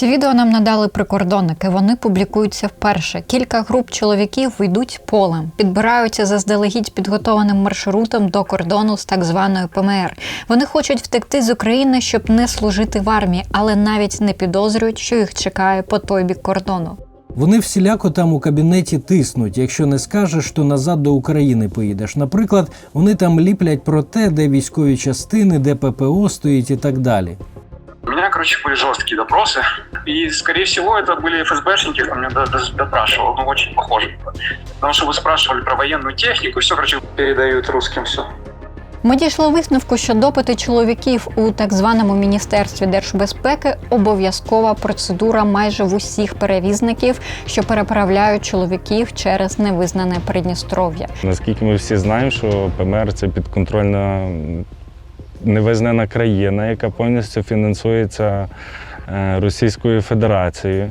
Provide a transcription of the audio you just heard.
Ці відео нам надали прикордонники. Вони публікуються вперше. Кілька груп чоловіків йдуть полем, підбираються заздалегідь підготованим маршрутом до кордону з так званою ПМР. Вони хочуть втекти з України, щоб не служити в армії, але навіть не підозрюють, що їх чекає по той бік кордону. Вони всіляко там у кабінеті тиснуть, якщо не скажеш, то назад до України поїдеш. Наприклад, вони там ліплять про те, де військові частини, де ППО стоїть і так далі. У меня, короче, были жесткие допросы. И, скорее всего, это были ФСБшники, кто меня до- даже допрашивал. Ну, очень похоже. было. Потому что вы спрашивали про военную технику, все, короче, передают русским все. Ми дійшли висновку, що допити чоловіків у так званому міністерстві держбезпеки обов'язкова процедура майже в усіх перевізників, що переправляють чоловіків через невизнане Придністров'я. Наскільки ми всі знаємо, що ПМР це підконтрольна м, невизнана країна, яка повністю фінансується е, Російською Федерацією.